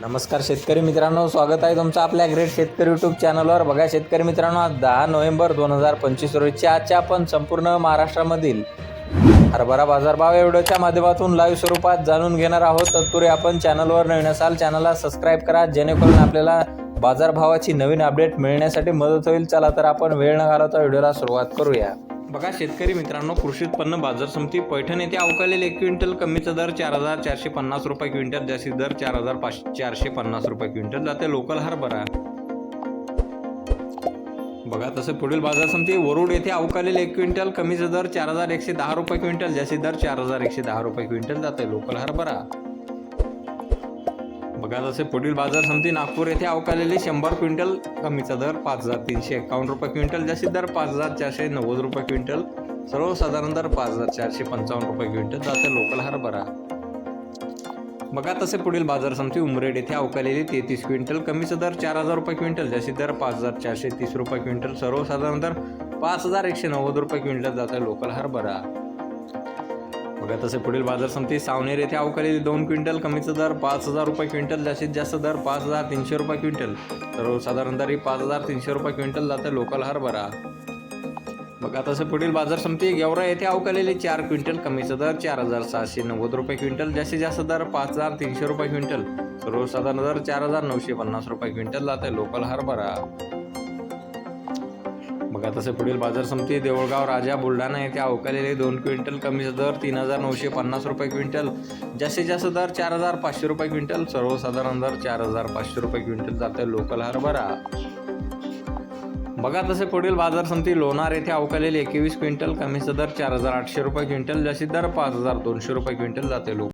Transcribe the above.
नमस्कार शेतकरी मित्रांनो स्वागत आहे तुमचं आपल्या ग्रेट शेतकरी यूट्यूब चॅनलवर बघा शेतकरी मित्रांनो आज दहा नोव्हेंबर दोन हजार पंचवीस रोजच्या आजच्या आपण संपूर्ण महाराष्ट्रामधील हरभरा बाजारभाव या व्हिडिओच्या माध्यमातून लाईव्ह स्वरूपात जाणून घेणार आहोत. तत्पूर्वी आपण चॅनलवर नवीन असाल चॅनलला सबस्क्राईब करा जेणेकरून आपल्याला बाजारभावाची नवीन अपडेट मिळण्यासाठी मदत होईल. चला तर आपण वेळ न घालवता व्हिडिओला सुरुवात करूया. बघा शेतकरी मित्रांनो कृषी उत्पन्न बाजार समिती पैठण येथे अवकालेले एक क्विंटल कमीचा दर चार हजार चारशे पन्नास रुपये क्विंटल जास्तीत दर चार हजार पाचशे चारशे पन्नास रुपये क्विंटल. जाते लोकल हरभरा बघा तसं पुढील बाजार समिती वरुड येथे अवकालेले एक क्विंटल कमीचा दर चार हजार एकशे दहा रुपये क्विंटल जास्तीत दर चार हजार एकशे दहा रुपये क्विंटल. जाते लोकल हरभरा बघा जसे पुढील बाजार समिती नागपूर येथे अवकालेली शंभर क्विंटल कमीचा दर पाच हजार तीनशे एकावन्न रुपये क्विंटल जास्तीत दर पाच हजार चारशे नव्वद रुपये क्विंटल सर्वसाधारण दर पाच हजार चारशे पंचावन्न रुपये क्विंटल जाते लोकल हरभरा बघा तसे पुढील बाजार समिती उमरेड येथे अवकालेली तेहतीस क्विंटल कमीचा दर चार हजार रुपये क्विंटल जास्तीत दर पाच हजार चारशे तीस रुपये क्विंटल सर्वसाधारण दर पाच हजार एकशे नव्वद रुपये क्विंटल जाते लोकल हरभरा बघा तसे पुढील बाजार समिती सावनेर येथे अवकाळी दोन क्विंटल कमीचा दर पाच हजार रुपये क्विंटल जास्तीत जास्त दर पाच हजार तीनशे रुपये क्विंटल. सर्वसाधारण दर पाच हजार तीनशे रुपये क्विंटल जाते लोकल हरभरा. बघा तसे पुढील बाजार समिती गेवरा येथे अवकालेली चार क्विंटल कमीचा दर चार हजार सहाशे नव्वद रुपये क्विंटल जास्तीत जास्त दर पाच हजार तीनशे रुपये क्विंटल. सर्वसाधारण दर चार हजार नऊशे पन्नास रुपये क्विंटल जाते लोकल हरभरा. बघा तसे पुढील बाजार समिती देऊळगाव राजा बुलढाणा येथे अवकालेले दोन क्विंटल कमीचा दर तीन हजार नऊशे पन्नास रुपये क्विंटल. जास्तीत जास्त दर चार हजार पाचशे रुपये क्विंटल. सर्वसाधारण दर चार हजार पाचशे रुपये क्विंटल जाते लोकल हरभरा. बघा तसे पुढील बाजार समिती लोणार येथे अवकालेले एकवीस क्विंटल कमीचा दर चार हजार आठशे रुपये क्विंटल. जास्तीत दर पाच हजार दोनशे रुपये क्विंटल जाते लोक